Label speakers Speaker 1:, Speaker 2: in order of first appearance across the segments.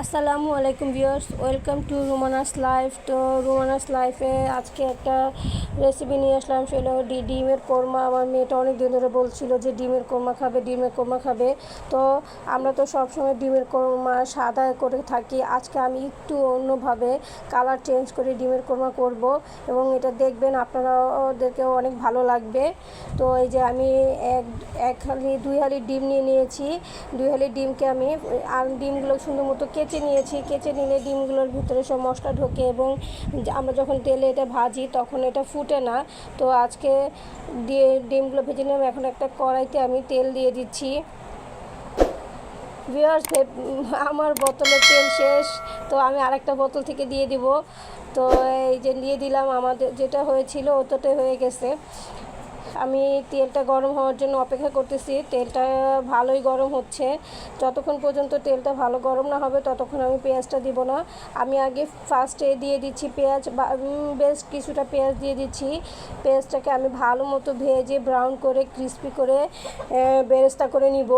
Speaker 1: আসসালামু আলাইকুম viewers welcome to Rumana's life তো রুমানাস লাইফে আজকে একটা রেসিপি নিয়ে আসলাম সেটা হলো ডি- ডিমের কোরমা। আমার মেয়েটা অনেক দিন ধরে বলছিল যে ডিমের কোরমা খাবে, ডিমের কোরমা খাবে। তো আমরা তো সবসময় ডিমের কোরমা সাদা করে থাকি। আজকে আমি একটু অন্যভাবে কালার চেঞ্জ করে ডিমের কোরমা করব এবং এটা দেখবেন আপনারা ওদেরকেও অনেক ভালো লাগবে। তো এই যে আমি এক এক হালি, দুই হালি ডিম নিয়ে নিয়েছি। দুই হালি ডিমকে আমি, আর ডিমগুলো সুন্দর মতো কেচে নিয়েছি। কেচে নিলে ডিমগুলোর ভিতরে সব মশলা ঢোকে এবং আমরা যখন তেলে এটা ভাজি তখন এটা ফুটে না। তো আজকে দিয়ে ডিমগুলো ভেজে নিলাম। এখন একটা কড়াইতে আমি তেল দিয়ে দিচ্ছি। বিয়ার আমার বোতলে তেল শেষ। তো আমি আরেকটা বোতল থেকে দিয়ে দিব। তো এই যে, দিয়ে দিলাম আমাদের, যেটা হয়েছিল ওটাতে হয়ে গেছে। আমি তেলটা গরম হওয়ার জন্য অপেক্ষা করতেছি। তেলটা ভালোই গরম হচ্ছে। যতক্ষণ পর্যন্ত তেলটা ভালো গরম না হবে, ততক্ষণ আমি পেঁয়াজটা দিব না। আমি আগে ফার্স্টে দিয়ে দিচ্ছি পেঁয়াজ বেশ কিছুটা পেঁয়াজ দিয়ে দিচ্ছি। পেঁয়াজটাকে আমি ভালো মতো ভেজে ব্রাউন করে ক্রিস্পি করে বেরেস্তা করে নিব।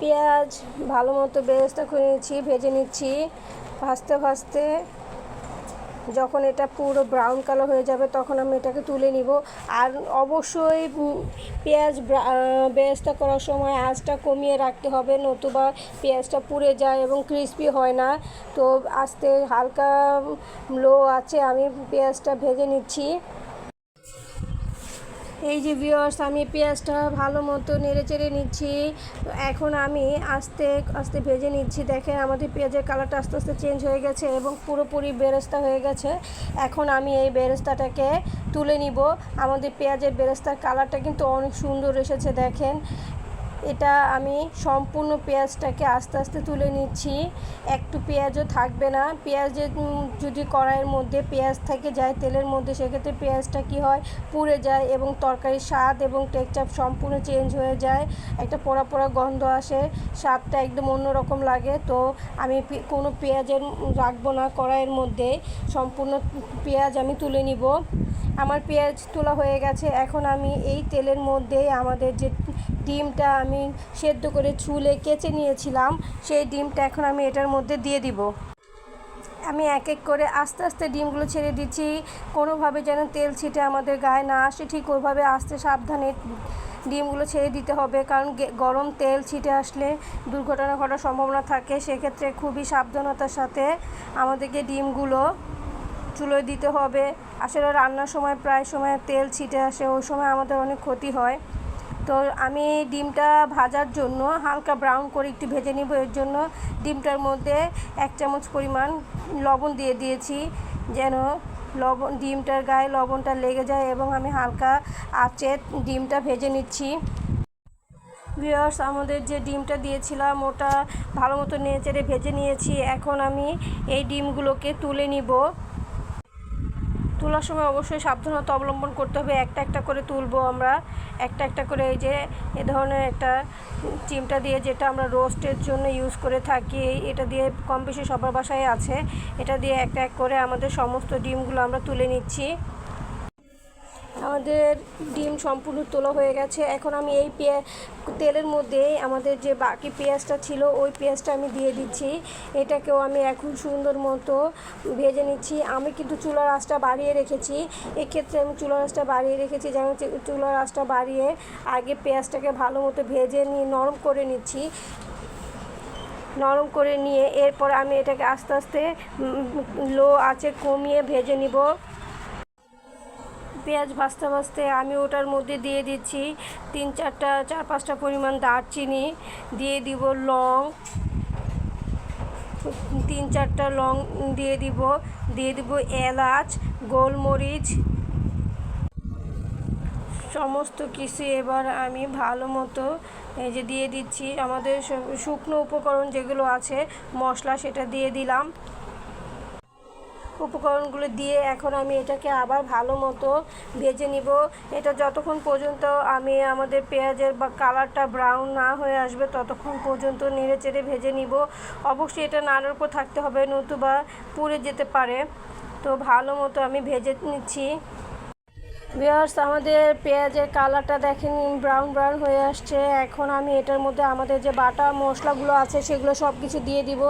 Speaker 1: পেঁয়াজ ভালো মতো বেরেস্তা করে নিচ্ছি, ভেজে নিচ্ছি। ভাজতে ভাজতে যখন এটা পুরো ব্রাউন কালার হয়ে যাবে, তখন আমি এটাকে তুলে নিব। আর অবশ্যই পেঁয়াজ ব্রা- বেরেস্তা করার সময় আঁচটা কমিয়ে রাখতে হবে, নতুবা পেঁয়াজটা পুড়ে যায় এবং ক্রিস্পি হয় না। তো আস্তে হালকা লো আছে আমি পেঁয়াজটা ভেজে নিচ্ছি। এই যে ভিওর্স আমি পেঁয়াজটা ভালো মতো নেড়ে চেড়ে নিচ্ছি। এখন আমি আস্তে আস্তে ভেজে নিচ্ছি। দেখেন আমাদের পেঁয়াজের কালারটা আস্তে আস্তে চেঞ্জ হয়ে গেছে এবং পুরোপুরি বেরেস্তা হয়ে গেছে। এখন আমি এই বেরেস্তাটাকে তুলে নিব। আমাদের পেঁয়াজের বেরেস্তার কালারটা কিন্তু অনেক সুন্দর এসেছে, দেখেন। এটা আমি সম্পূর্ণ পেঁয়াজটাকে আস্তে আস্তে তুলে নিচ্ছি। একটু পেঁয়াজও থাকবে না। পেঁয়াজের যদি কড়াইয়ের মধ্যে পেঁয়াজ থেকে যায়, তেলের মধ্যে, সেক্ষেত্রে পেঁয়াজটা কি হয়? পুড়ে যায় এবং তরকারির স্বাদ এবং টেকচাপ সম্পূর্ণ চেঞ্জ হয়ে যায়। একটা পোড়া পোড়া গন্ধ আসে। স্বাদটা একদম অন্যরকম লাগে। তো আমি কোনো পেঁয়াজের রাখব না কড়াইয়ের মধ্যে। সম্পূর্ণ পেঁয়াজ আমি তুলে নিব। আমার পেঁয়াজ তোলা হয়ে গেছে। এখন আমি এই তেলের মধ্যেই আমাদের যে ডিমটা আমি সেদ্ধ করে চুলে কেচে নিয়েছিলাম, সেই ডিমটা এখন আমি এটার মধ্যে দিয়ে দিব। আমি এক এক করে আস্তে আস্তে ডিমগুলো ছেড়ে দিচ্ছি। কোনোভাবে যেন তেল ছিটে আমাদের গায়ে না আসে, ঠিক ওইভাবে আস্তে সাবধানে ডিমগুলো ছেড়ে দিতে হবে, কারণ গরম তেল ছিটে আসলে দুর্ঘটনা ঘটার সম্ভাবনা থাকে। সেক্ষেত্রে খুবই সাবধানতার সাথে আমাদেরকে ডিমগুলো চুলোয় দিতে হবে। আসলে রান্নার সময় প্রায় সময় তেল ছিটে আসে, ওই সময় আমাদের অনেক ক্ষতি হয়। তো আমি ডিমটা ভাজার জন্য হালকা ব্রাউন করে একটু ভেজে নিব। এর জন্য ডিমটার মধ্যে এক চামচ পরিমাণ লবণ দিয়ে দিয়েছি যেন লবণ, ডিমটার গায়ে লবণটা লেগে যায় এবং আমি হালকা আঁচে ডিমটা ভেজে নিচ্ছি। ভিউয়ার্স, আমাদের যে ডিমটা দিয়েছিলাম ওটা ভালো মতো নেড়ে ভেজে নিয়েছি। এখন আমি এই ডিমগুলোকে তুলে নিব। তোলার সময় অবশ্যই সাবধানতা অবলম্বন করতে হবে। একটা একটা করে তুলবো আমরা। একটা একটা করে এই যে এ ধরনের একটা চিমটা দিয়ে যেটা আমরা রোস্টের জন্য ইউজ করে থাকি, এটা দিয়ে কম বেশি সবার বাসায় আছে। এটা দিয়ে একটা এক করে আমাদের সমস্ত ডিমগুলো আমরা তুলে নিচ্ছি। আমাদের ডিম সম্পূর্ণ তোলা হয়ে গেছে। এখন আমি এই পেঁয়া তেলের মধ্যে আমাদের যে বাকি পেঁয়াজটা ছিল, ওই পেঁয়াজটা আমি দিয়ে দিচ্ছি। এটাকেও আমি এখন সুন্দর মতো ভেজে নিচ্ছি। আমি কিন্তু চুলার আঁচটা বাড়িয়ে রেখেছি। এক্ষেত্রে আমি চুলার আঁচটা বাড়িয়ে রেখেছি যেমন চুলার আঁচটা বাড়িয়ে আগে পেঁয়াজটাকে ভালো মতো ভেজে নিয়ে নরম করে নিচ্ছি। নরম করে নিয়ে এরপর আমি এটাকে আস্তে আস্তে লো আঁচে কমিয়ে ভেজে নিব। পেঁয়াজ ভাজতে ভাজতে আমি ওটার মধ্যে দিয়ে দিচ্ছি তিন চারটা, চার পাঁচটা পরিমাণ দারচিনি, দিয়ে দিব লং, তিন চারটা লং দিয়ে দিব দিয়ে দিব এলাচ, গোলমরিচ, সমস্ত কিছু এবার আমি ভালো মতো এই যে দিয়ে দিচ্ছি। আমাদের শুকনো উপকরণ যেগুলো আছে, মশলা সেটা দিয়ে দিলাম। উপকরণগুলো দিয়ে এখন আমি এটাকে আবার ভালো মতো ভেজে নিব। এটা যতক্ষণ পর্যন্ত আমি আমাদের পেঁয়াজের বা কালারটা ব্রাউন না হয়ে আসবে, ততক্ষণ পর্যন্ত নেড়ে চেড়ে ভেজে নিব। অবশ্যই এটা নাড়ার উপর থাকতে হবে, নতুবা পুড়ে যেতে পারে। তো ভালো মতো আমি ভেজে নিচ্ছি। বিয়ার্স আমাদের পেঁয়াজের কালারটা দেখেন ব্রাউন ব্রাউন হয়ে আসছে। এখন আমি এটার মধ্যে আমাদের যে বাটা মশলাগুলো আছে, সেগুলো সব কিছু দিয়ে দিব।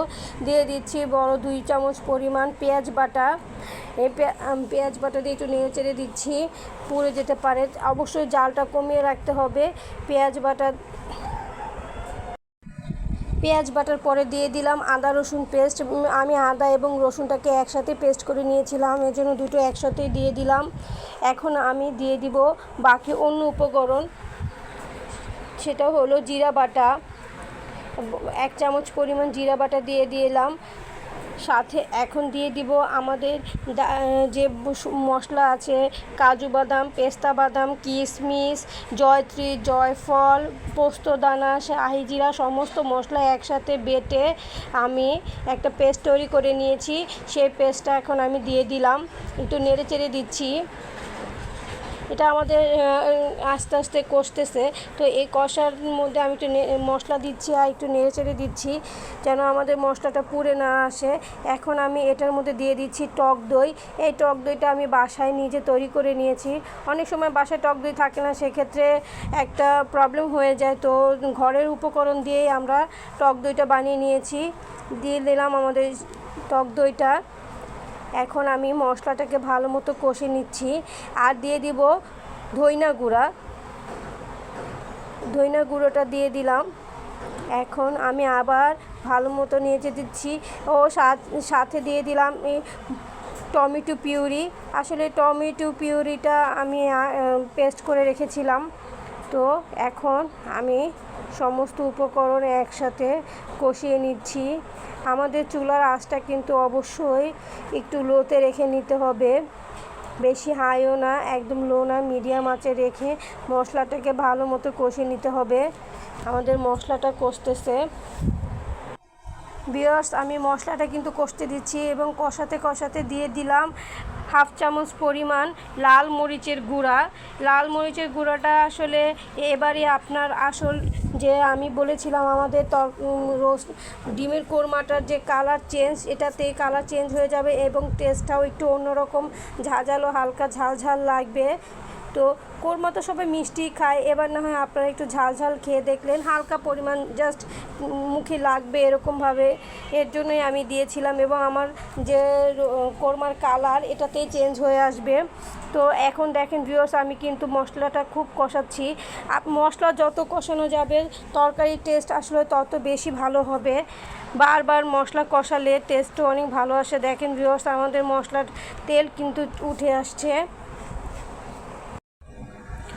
Speaker 1: দিয়ে দিচ্ছি বড় দুই চামচ পরিমাণ পেঁয়াজ বাটা। এই পেঁয়াজ বাটা দিয়ে একটু নেড়ে চেড়ে দিচ্ছি। পুড়ে যেতে পারে। অবশ্যই জালটা কমিয়ে রাখতে হবে। পেঁয়াজ বাটা পেঁয়াজ বাটার পরে দিয়ে দিলাম আদা, রসুন পেস্ট। আমি আদা এবং রসুনটাকে একসাথে পেস্ট করে নিয়েছিলাম এর জন্য দুটো একসাথেই দিয়ে দিলাম। এখন আমি দিয়ে দিব বাকি অন্য উপকরণ, সেটা হলো জিরা বাটা। এক চামচ পরিমাণ জিরা বাটা দিয়ে দিলাম। সাথে এখন দিয়ে দিব আমাদের যে মশলা আছে, কাজু বাদাম, পেস্তা বাদাম কিশমিশ জয়ত্রী, জয়ফল, পোস্তদানা শাহি জিরা সমস্ত মশলা একসাথে বেটে আমি একটা পেস্ট তৈরি করে নিয়েছি। সেই পেস্টটা এখন আমি দিয়ে দিলাম। একটু নেড়ে চেড়ে দিচ্ছি। এটা আমাদের আস্তে আস্তে কষতেছে। তো এই কষার মধ্যে আমি একটু মশলা দিচ্ছি আর একটু নেড়ে চেড়ে দিচ্ছি যেন আমাদের মশলাটা পুড়ে না আসে। এখন আমি এটার মধ্যে দিয়ে দিচ্ছি টক দই। এই টক দইটা আমি বাসায় নিজে তৈরি করে নিয়েছি। অনেক সময় বাসায় টক দই থাকে না, সেক্ষেত্রে একটা প্রবলেম হয়ে যায়। তো ঘরের উপকরণ দিয়েই আমরা টক দইটা বানিয়ে নিয়েছি। দিয়ে দিলাম আমাদের টক দইটা। এখন আমি মশলাটাকে ভালো মতো কষে নিচ্ছি। আর দিয়ে দিব ধইনা গুঁড়া। ধইনা গুঁড়োটা দিয়ে দিলাম। এখন আমি আবার ভালো মতো নিয়েচে দিচ্ছি। ও সাথ- দিয়ে দিলাম টমেটো পিউরি। আসলে টমেটো পিউরিটা আমি পেস্ট করে রেখেছিলাম। তো এখন আমি সমস্ত উপকরণ একসাথে কষিয়ে নিচ্ছি। আমাদের চুলার আঁচটা কিন্তু অবশ্যই একটু লোতে রেখে নিতে হবে। বেশি হাইও না, একদম লো না, মিডিয়াম আঁচে রেখে মশলাটাকে ভালো মতো কষিয়ে নিতে হবে। আমাদের মশলাটা কষতেছে। বিয়ার্স আমি মশলাটা কিন্তু কষতে দিচ্ছি এবং কষাতে কষাতে দিয়ে দিলাম। হাফ চামচ পরিমাণ লাল মরিচের গুঁড়া। লাল মরিচের গুঁড়াটা আসলে এবারে আপনার আসল যে আমি বলেছিলাম আমাদের তর রোস্ট ডিমের কোরমাটার যে কালার চেঞ্জ এটাতে কালার চেঞ্জ হয়ে যাবে এবং টেস্টটাও একটু অন্যরকম। ঝাঁঝালো, হালকা ঝাল ঝাল লাগবে। তো কোরমা তো সবাই মিষ্টি খায়। এবার না হয় আপনারা একটু ঝাল ঝাল খেয়ে দেখলেন, হালকা পরিমাণ জাস্ট মুখে লাগবে এরকমভাবে। এর জন্যই আমি দিয়েছিলাম এবং আমার যে কোরমার কালার এটাতেই চেঞ্জ হয়ে আসবে। তো এখন দেখেন ভিউয়ার্স আমি কিন্তু মশলাটা খুব কষাচ্ছি। মশলা যত কষানো যাবে, তরকারির টেস্ট আসলে তত বেশি ভালো হবে। বারবার মশলা কষালে টেস্টও অনেক ভালো আসে। দেখেন ভিউয়ার্স আমাদের মশলার তেল কিন্তু উঠে আসছে।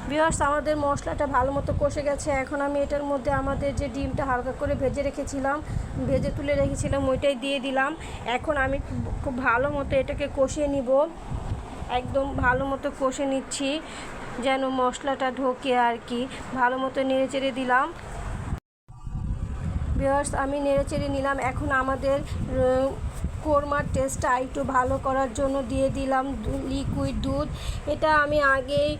Speaker 1: বিহার্স আমাদের মশলাটা ভালো মতো কষে গেছে। এখন আমি এটার মধ্যে আমাদের যে ডিমটা হালকা করে ভেজে রেখেছিলাম, ভেজে তুলে রেখেছিলাম, ওইটাই দিয়ে দিলাম। এখন আমি খুব- ভালো মতো এটাকে কষিয়ে নিব। একদম ভালো মতো কষে নিচ্ছি, যেন মশলাটা ঢোকে আর কি। ভালো মতো নেড়ে চেড়ে দিলাম। ভিউয়ার্স আমি নেড়ে চেড়ে নিলাম। এখন আমাদের কোরমার টেস্টটা একটু ভালো করার জন্য দিয়ে দিলাম লিকুইড দুধ। এটা আমি আগেই,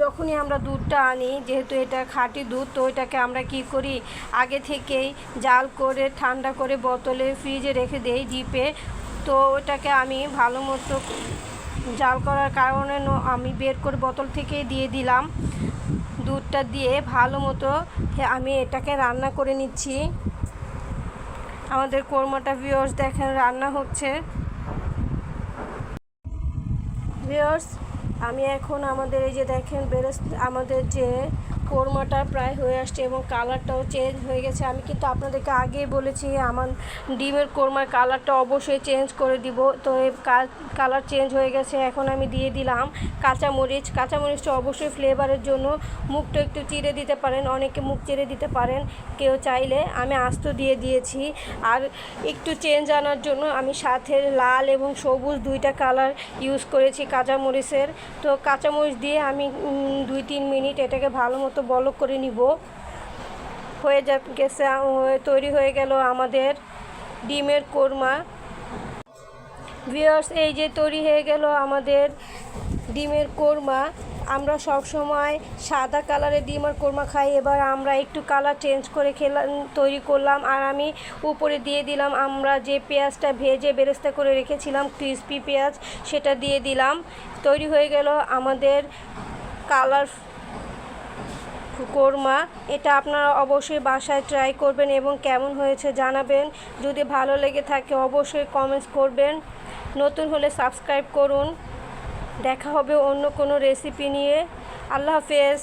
Speaker 1: যখনই আমরা দুধটা আনি, যেহেতু এটা খাঁটি দুধ, তো এটাকে আমরা কি করি? আগে থেকেই জাল করে, ঠান্ডা করে বোতলে, ফ্রিজে রেখে দেই ডিপে। তো ওটাকে আমি ভালো মতো জাল করার কারণে আমি বের করে বোতল থেকেই দিয়ে দিলাম। দুধটা দিয়ে ভালো মতো আমি এটাকে রান্না করে নিচ্ছি। আমাদের কোরমাটা ভিওর্স দেখেন, রান্না হচ্ছে। ভিওর্স আমি এখন আমাদের এই যে দেখেন বেরেস আমাদের যে কোরমাটা প্রায় হয়ে আসছে এবং কালারটাও চেঞ্জ হয়ে গেছে। আমি কিন্তু আপনাদেরকে আগেই বলেছি, আমার ডিমের কোরমার কালারটা অবশ্যই চেঞ্জ করে দিব। তো কালার চেঞ্জ হয়ে গেছে, এখন আমি দিয়ে দিলাম কাঁচামরিচ। কাঁচামরিচটা অবশ্যই ফ্লেভারের জন্য। মুখটা একটু চিড়ে দিতে পারেন, অনেকে মুখ চিড়ে দিতে পারেন কেউ চাইলে। আমি আস্ত দিয়ে দিয়েছি। আর একটু চেঞ্জ আনার জন্য আমি সাথে লাল এবং সবুজ দুইটা কালার ইউজ করেছি কাঁচামরিচের। তো কাঁচামরিচ দিয়ে আমি দুই তিন মিনিট এটাকে ভালো মতো বলক করে নিব। হয়ে যা, গেছে তৈরি হয়ে গেল আমাদের ডিমের কোরমা। ভিউয়ার্স এই যে তৈরি হয়ে গেল আমাদের ডিমের কোরমা। আমরা সব সময় সাদা কালারে ডিমার কোরমা খাই। এবার আমরা একটু কালার চেঞ্জ করে খেলাম, তৈরি করলাম। আর আমি উপরে দিয়ে দিলাম, আমরা যে পেঁয়াজটা ভেজে বেরেস্তা করে রেখেছিলাম, ক্রিসপি পেঁয়াজ, সেটা দিয়ে দিলাম। তৈরি হয়ে গেল আমাদের কালার কোরমা এটা আপনারা অবশ্যই বাসায় ট্রাই করবেন এবং কেমন হয়েছে জানাবেন। যদি ভালো লেগে থাকে, অবশ্যই কমেন্টস করবেন। নতুন হলে সাবস্ক্রাইব করুন। দেখা হবে অন্য কোনো রেসিপি নিয়ে। আল্লাহ হাফেজ।